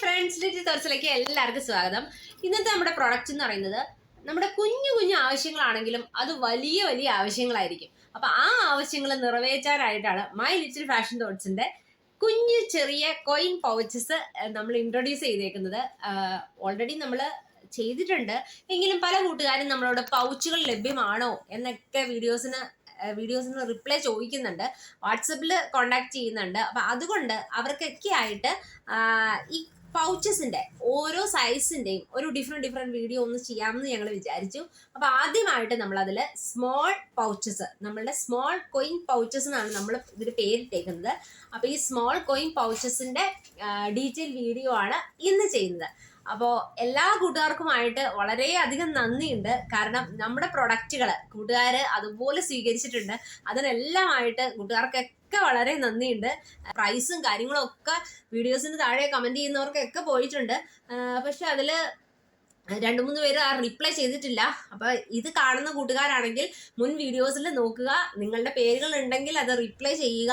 Friends ഡിറ്റി തോർസിലേക്ക് എല്ലാവർക്കും സ്വാഗതം. ഇന്നത്തെ നമ്മുടെ പ്രൊഡക്റ്റ് എന്ന് പറയുന്നത് നമ്മുടെ കുഞ്ഞു കുഞ്ഞു ആവശ്യങ്ങളാണെങ്കിലും അത് വലിയ വലിയ ആവശ്യങ്ങളായിരിക്കും. അപ്പൊ ആ ആവശ്യങ്ങൾ നിറവേറ്റാനായിട്ടാണ് മൈ ലിറ്റിൽ ഫാഷൻ തോട്ട്സിന്റെ കുഞ്ഞു ചെറിയ കോയിൻ പൗച്ചസ് നമ്മൾ ഇൻട്രൊഡ്യൂസ് ചെയ്തേക്കുന്നത്. ഓൾറെഡി നമ്മൾ ചെയ്തിട്ടുണ്ട്. എങ്കിലും പല കൂട്ടുകാരും നമ്മളോട് പൗച്ചുകൾ ലഭ്യമാണോ എന്നൊക്കെ വീഡിയോസിന് വീഡിയോസിന് റിപ്ലൈ ചോദിക്കുന്നുണ്ട്. വാട്സപ്പിൽ കോണ്ടാക്ട് ചെയ്യുന്നുണ്ട്. അപ്പം അതുകൊണ്ട് അവർക്കൊക്കെ ആയിട്ട് ഈ പൗച്ചസിന്റെ ഓരോ സൈസിന്റെയും ഒരു ഡിഫറെന്റ് ഡിഫറെന്റ് വീഡിയോ ഒന്ന് ചെയ്യാമെന്ന് ഞങ്ങൾ വിചാരിച്ചു. അപ്പൊ ആദ്യമായിട്ട് നമ്മൾ അതിൽ സ്മോൾ പൗച്ചസ് നമ്മളുടെ സ്മോൾ കോയിൻ പൗച്ചസ് എന്നാണ് നമ്മൾ ഇതിന് പേരിട്ടേക്കുന്നത്. അപ്പൊ ഈ സ്മോൾ കോയിൻ പൗച്ചസിന്റെ ഡീറ്റെയിൽ വീഡിയോ ആണ് ഇന്ന് ചെയ്യുന്നത്. അപ്പോൾ എല്ലാ കൂട്ടുകാർക്കുമായിട്ട് വളരെയധികം നന്ദിയുണ്ട്. കാരണം നമ്മുടെ പ്രൊഡക്റ്റുകൾ കൂട്ടുകാർ അതുപോലെ സ്വീകരിച്ചിട്ടുണ്ട്. അതിനെല്ലാമായിട്ട് കൂട്ടുകാർക്കൊക്കെ വളരെ നന്ദിയുണ്ട്. പ്രൈസും കാര്യങ്ങളും ഒക്കെ വീഡിയോസിന് താഴെ കമന്റ് ചെയ്യുന്നവർക്കൊക്കെ പോയിട്ടുണ്ട്. പക്ഷെ അതിൽ രണ്ടു മൂന്ന് പേര് ആ റിപ്ലൈ ചെയ്തിട്ടില്ല. അപ്പൊ ഇത് കാണുന്ന കൂട്ടുകാരാണെങ്കിൽ മുൻ വീഡിയോസിൽ നോക്കുക. നിങ്ങളുടെ പേരുകൾ ഉണ്ടെങ്കിൽ അത് റിപ്ലൈ ചെയ്യുക.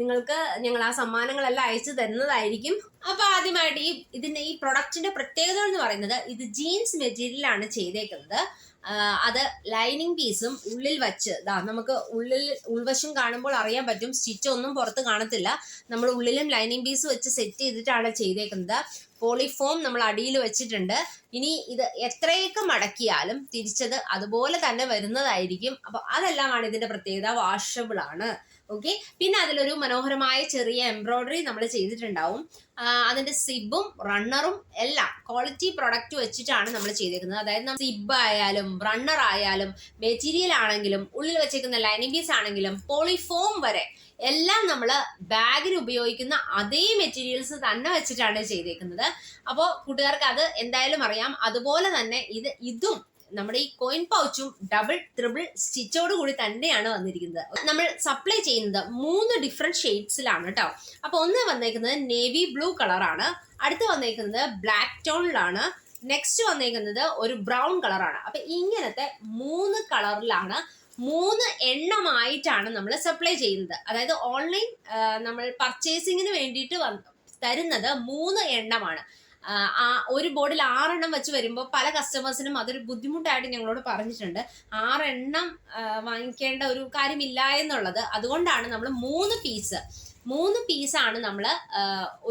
നിങ്ങൾക്ക് ഞങ്ങൾ ആ സമ്മാനങ്ങളെല്ലാം അയച്ചു തരുന്നതായിരിക്കും. അപ്പൊ ആദ്യമായിട്ട് ഈ ഇതിന്റെ ഈ പ്രൊഡക്റ്റിന്റെ പ്രത്യേകത എന്ന് പറയുന്നത് ഇത് ജീൻസ് മെറ്റീരിയലാണ് ചെയ്തേക്കുന്നത്. അത് ലൈനിങ് പീസും ഉള്ളിൽ വച്ച് ഇതാ നമുക്ക് ഉള്ളിൽ ഉൾവശം കാണുമ്പോൾ അറിയാൻ പറ്റും സ്റ്റിച്ച് ഒന്നും പുറത്ത് കാണത്തില്ല. നമ്മൾ ഉള്ളിലും ലൈനിങ് പീസ് വെച്ച് സെറ്റ് ചെയ്തിട്ടാണ് ചെയ്തേക്കുന്നത്. പോളിഫോം നമ്മൾ അടിയിൽ വെച്ചിട്ടുണ്ട്. ഇനി ഇത് എത്രയൊക്കെ മടക്കിയാലും തിരിച്ചത് അതുപോലെ തന്നെ വരുന്നതായിരിക്കും. അപ്പൊ അതെല്ലാമാണ് ഇതിന്റെ പ്രത്യേകത. വാഷബിൾ ആണ്. ഓക്കെ പിന്നെ അതിലൊരു മനോഹരമായ ചെറിയ എംബ്രോയ്ഡറി നമ്മൾ ചെയ്തിട്ടുണ്ടാവും. അതിന്റെ സിബും റണ്ണറും എല്ലാം ക്വാളിറ്റി പ്രൊഡക്റ്റ് വെച്ചിട്ടാണ് നമ്മൾ ചെയ്തിരിക്കുന്നത് അതായത് സിബ് ആയാലും റണ്ണർ ആയാലും മെറ്റീരിയൽ ആണെങ്കിലും ഉള്ളിൽ വെച്ചേക്കുന്ന ലൈനിങ് പീസ് ആണെങ്കിലും പോളിഫോം വരെ എല്ലാം നമ്മൾ ബാഗിൽ ഉപയോഗിക്കുന്ന അതേ മെറ്റീരിയൽസ് തന്നെ വെച്ചിട്ടാണ് ചെയ്തേക്കുന്നത്. അപ്പോൾ കൂട്ടുകാർക്ക് അത് എന്തായാലും അറിയാം. അതുപോലെ തന്നെ ഇത് ഇതും നമ്മുടെ ഈ കോയിൻ പൗച്ചും ഡബിൾ ത്രിബിൾ സ്റ്റിച്ചോട് കൂടി തന്നെയാണ് വന്നിരിക്കുന്നത്. നമ്മൾ സപ്ലൈ ചെയ്യുന്നത് മൂന്ന് ഡിഫറെന്റ് ഷെയ്ഡ്സിലാണ് കേട്ടോ. അപ്പൊ ഒന്ന് വന്നേക്കുന്നത് നേവി ബ്ലൂ കളറാണ് അടുത്ത് വന്നേക്കുന്നത് ബ്ലാക്ക് ടോണിലാണ് നെക്സ്റ്റ് വന്നേക്കുന്നത് ഒരു ബ്രൗൺ കളറാണ് അപ്പൊ ഇങ്ങനത്തെ മൂന്ന് കളറിലാണ് മൂന്ന് എണ്ണമായിട്ടാണ് നമ്മൾ സപ്ലൈ ചെയ്യുന്നത്. അതായത് ഓൺലൈൻ നമ്മൾ പർച്ചേസിങ്ങിന് വേണ്ടിയിട്ട് തരുന്നത് മൂന്ന് എണ്ണമാണ്. ഒരു ബോർഡിൽ ആറെണ്ണം വെച്ച് വരുമ്പോൾ പല കസ്റ്റമേഴ്സിനും അതൊരു ബുദ്ധിമുട്ടായിട്ട് ഞങ്ങളോട് പറഞ്ഞിട്ടുണ്ട്. ആറെണ്ണം വാങ്ങിക്കേണ്ട ഒരു കാര്യമില്ല എന്നുള്ളത്. അതുകൊണ്ടാണ് നമ്മൾ മൂന്ന് പീസ് മൂന്ന് പീസാണ് നമ്മൾ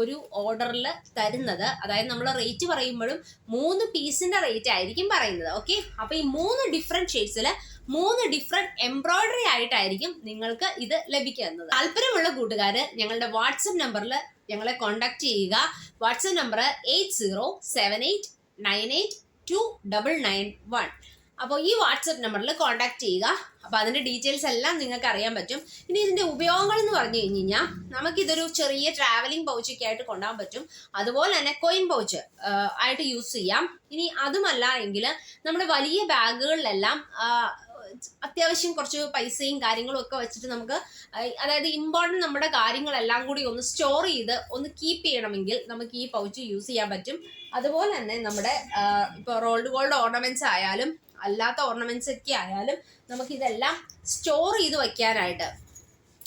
ഒരു ഓർഡറിൽ തരുന്നത്. അതായത് നമ്മൾ റേറ്റ് പറയുമ്പോഴും മൂന്ന് പീസിന്റെ റേറ്റ് ആയിരിക്കും പറയുന്നത്. ഓക്കെ അപ്പൊ ഈ മൂന്ന് ഡിഫറെന്റ് ഷെയ്ഡ്സിൽ മൂന്ന് ഡിഫറെന്റ് എംബ്രോയിഡറി ആയിട്ടായിരിക്കും നിങ്ങൾക്ക് ഇത് ലഭിക്കുന്നത് താല്പര്യമുള്ള കൂട്ടുകാര് ഞങ്ങളുടെ വാട്സപ്പ് നമ്പറിൽ ഞങ്ങളെ കോൺടാക്ട് ചെയ്യുക. WhatsApp number eight zero seven eight nine eight two double nine one അപ്പോൾ ഈ വാട്സപ്പ് നമ്പറിൽ കോൺടാക്ട് ചെയ്യുക. അപ്പോൾ അതിന്റെ ഡീറ്റെയിൽസ് എല്ലാം നിങ്ങൾക്ക് അറിയാൻ പറ്റും. ഇനി ഇതിന്റെ ഉപയോഗങ്ങൾ എന്ന് പറഞ്ഞു കഴിഞ്ഞ് കഴിഞ്ഞാൽ നമുക്കിതൊരു ചെറിയ ട്രാവലിംഗ് പൗച്ചൊക്കെ ആയിട്ട് കൊണ്ടുപോകാൻ പറ്റും. അതുപോലെ തന്നെ കോയിൻ പൗച്ച് ആയിട്ട് യൂസ് ചെയ്യാം. ഇനി അതുമല്ല എങ്കിൽ നമ്മുടെ വലിയ ബാഗുകളിലെല്ലാം അത്യാവശ്യം കുറച്ച് പൈസയും കാര്യങ്ങളും ഒക്കെ വെച്ചിട്ട് നമുക്ക് അതായത് ഇമ്പോർട്ടന്റ് നമ്മുടെ കാര്യങ്ങളെല്ലാം കൂടി ഒന്ന് സ്റ്റോർ ചെയ്ത് ഒന്ന് കീപ്പ് ചെയ്യണമെങ്കിൽ നമുക്ക് ഈ പൗച്ച് യൂസ് ചെയ്യാൻ പറ്റും. അതുപോലെ തന്നെ നമ്മുടെ ഇപ്പോൾ റോൾഡ് ഗോൾഡ് ഓർണമെന്റ്സ് ആയാലും അല്ലാത്ത ഓർണമെന്റ്സ് ഒക്കെ ആയാലും നമുക്കിതെല്ലാം സ്റ്റോർ ചെയ്ത് വയ്ക്കാനായിട്ട്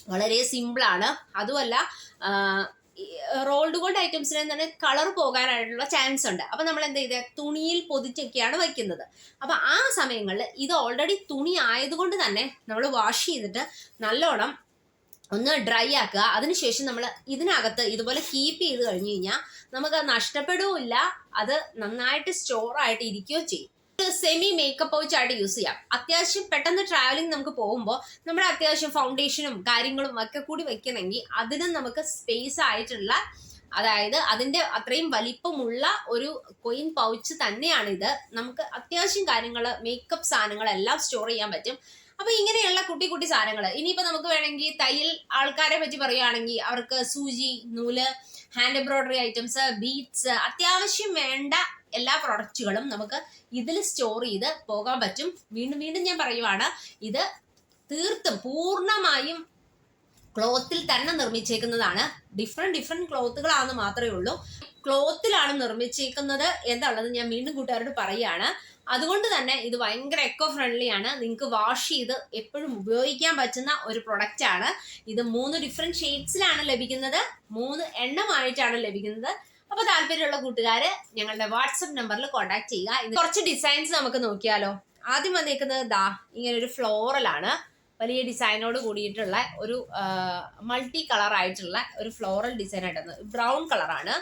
വളരെ സിമ്പിളാണ് അതുമല്ല റോൾഡ് ഗോൾഡ് ഐറ്റംസിന് തന്നെ കളർ പോകാനായിട്ടുള്ള ചാൻസ് ഉണ്ട്. അപ്പം നമ്മൾ എന്ത് ചെയ്തത് തുണിയിൽ പൊതിച്ചൊക്കെയാണ് വയ്ക്കുന്നത്. അപ്പം ആ സമയങ്ങളിൽ ഇത് ഓൾറെഡി തുണി ആയതുകൊണ്ട് തന്നെ നമ്മൾ വാഷ് ചെയ്തിട്ട് നല്ലോണം ഒന്ന് ഡ്രൈ ആക്കുക. അതിനുശേഷം നമ്മൾ ഇതിനകത്ത് ഇതുപോലെ കീപ്പ് ചെയ്ത് കഴിഞ്ഞ് കഴിഞ്ഞാൽ നമുക്ക് നഷ്ടപ്പെടുകയില്ല. അത് നന്നായിട്ട് സ്റ്റോർ ആയിട്ട് ഇരിക്കുകയോ ചെയ്യും. സെമി മേക്കപ്പ് പൗച്ചായിട്ട് യൂസ് ചെയ്യാം. അത്യാവശ്യം പെട്ടെന്ന് ട്രാവലിംഗ് നമുക്ക് പോകുമ്പോൾ നമ്മൾ അത്യാവശ്യം ഫൗണ്ടേഷനും കാര്യങ്ങളും ഒക്കെ കൂടി വെക്കണമെങ്കിൽ അതിനും നമുക്ക് സ്പേസ് ആയിട്ടുള്ള അതായത് അതിന്റെ അത്രയും വലിപ്പമുള്ള ഒരു കൊയിൻ പൗച്ച് തന്നെയാണിത്. നമുക്ക് അത്യാവശ്യം കാര്യങ്ങൾ മേക്കപ്പ് സാധനങ്ങളെല്ലാം സ്റ്റോർ ചെയ്യാൻ പറ്റും. അപ്പൊ ഇങ്ങനെയുള്ള കുട്ടി കുട്ടി സാധനങ്ങൾ ഇനിയിപ്പോ നമുക്ക് വേണമെങ്കിൽ തയ്യൽ ആൾക്കാരെ പറ്റി പറയുകയാണെങ്കിൽ അവർക്ക് സൂചി നൂൽ ഹാൻഡ് എംബ്രോയിഡറി ഐറ്റംസ് ബീഡ്സ് അത്യാവശ്യം വേണ്ട എല്ലാ പ്രൊഡക്റ്റുകളും നമുക്ക് ഇതിൽ സ്റ്റോർ ചെയ്ത് പോകാൻ പറ്റും. വീണ്ടും വീണ്ടും ഞാൻ പറയുവാണ് ഇത് തീർത്തും പൂർണമായും ക്ലോത്തിൽ തന്നെ നിർമ്മിച്ചേക്കുന്നതാണ്. ഡിഫറെന്റ് ഡിഫറെന്റ് ക്ലോത്തുകളാണെന്ന് മാത്രമേ ഉള്ളൂ. ക്ലോത്തിലാണ് നിർമ്മിച്ചേക്കുന്നത് എന്നുള്ളത് ഞാൻ വീണ്ടും കൂട്ടുകാരോട് പറയുകയാണ്. അതുകൊണ്ട് തന്നെ ഇത് ഭയങ്കര എക്കോ ഫ്രണ്ട്ലി ആണ്. നിങ്ങൾക്ക് വാഷ് ചെയ്ത് എപ്പോഴും ഉപയോഗിക്കാൻ പറ്റുന്ന ഒരു പ്രൊഡക്റ്റ് ആണ്. ഇത് മൂന്ന് ഡിഫറെന്റ് ഷെയ്ഡ്സിലാണ് ലഭിക്കുന്നത്. മൂന്ന് എണ്ണമായിട്ടാണ് ലഭിക്കുന്നത്. അപ്പൊ താല്പര്യമുള്ള കൂട്ടുകാര് ഞങ്ങളുടെ വാട്സപ്പ് നമ്പറിൽ കോൺടാക്ട് ചെയ്യുക. കുറച്ച് ഡിസൈൻസ് നമുക്ക് നോക്കിയാലോ. ആദ്യം വന്നിരിക്കുന്നത് ദാ ഇങ്ങനെ ഒരു ഫ്ലോറലാണ് വലിയ ഡിസൈനോട് കൂടിയിട്ടുള്ള ഒരു മൾട്ടി കളർ ആയിട്ടുള്ള ഒരു ഫ്ലോറൽ ഡിസൈൻ ആയിട്ടാണ് ബ്രൗൺ കളറാണ്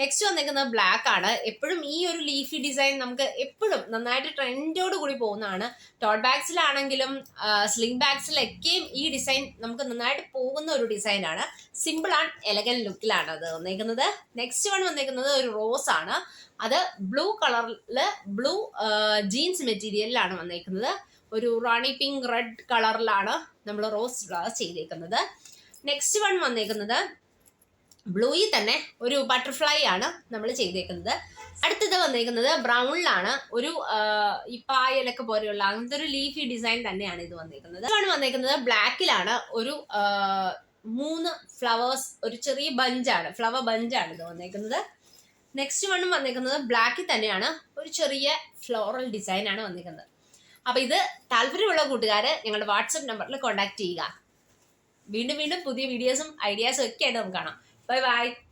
നെക്സ്റ്റ് വന്നേക്കുന്നത് ബ്ലാക്ക് ആണ്. എപ്പോഴും ഈ ഒരു ലീഫി ഡിസൈൻ നമുക്ക് എപ്പോഴും നന്നായിട്ട് ട്രെൻഡോട് കൂടി പോകുന്നതാണ്. ടോട്ട് ബാഗ്സിലാണെങ്കിലും സ്ലിംഗ് ബാഗ്സിലൊക്കെയും ഈ ഡിസൈൻ നമുക്ക് നന്നായിട്ട് പോകുന്ന ഒരു ഡിസൈനാണ് സിമ്പിൾ ആൻഡ് എലഗൻ ലുക്കിലാണ് അത് വന്നേക്കുന്നത്. നെക്സ്റ്റ് വൺ വന്നേക്കുന്നത് ഒരു റോസ് ആണ്. അത് ബ്ലൂ കളറിൽ ബ്ലൂ ജീൻസ് മെറ്റീരിയലിലാണ് വന്നേക്കുന്നത്. ഒരു റാണി പിങ്ക് റെഡ് കളറിലാണ് നമ്മൾ റോസ് ചെയ്തേക്കുന്നത്. നെക്സ്റ്റ് വൺ വന്നേക്കുന്നത് ബ്ലൂയിൽ തന്നെ ഒരു ബട്ടർഫ്ലൈ ആണ് നമ്മൾ ചെയ്തേക്കുന്നത്. അടുത്തത് വന്നേക്കുന്നത് ബ്രൗണിലാണ് ഒരു ഈ പായലൊക്കെ പോലെയുള്ള അങ്ങനത്തെ ഒരു ലീഫി ഡിസൈൻ തന്നെയാണ് ഇത് വന്നേക്കുന്നത്. ഇതാണ് വന്നേക്കുന്നത് ബ്ലാക്കിലാണ് ഒരു മൂന്ന് ഫ്ലവേഴ്സ് ഒരു ചെറിയ ബഞ്ചാണ്. ഫ്ലവർ ബഞ്ചാണ് ഇത് വന്നേക്കുന്നത്. നെക്സ്റ്റ് വണ്ണും വന്നേക്കുന്നത് ബ്ലാക്കിൽ തന്നെയാണ്. ഒരു ചെറിയ ഫ്ലോറൽ ഡിസൈൻ ആണ് വന്നേക്കുന്നത്. അപ്പൊ ഇത് താല്പര്യമുള്ള കൂട്ടുകാർ ഞങ്ങളുടെ വാട്സപ്പ് നമ്പറിൽ കോൺടാക്ട് ചെയ്യുക. വീണ്ടും വീണ്ടും പുതിയ വീഡിയോസും ഐഡിയാസും ഒക്കെ ആയിട്ട് നമുക്ക് കാണാം. 拜拜。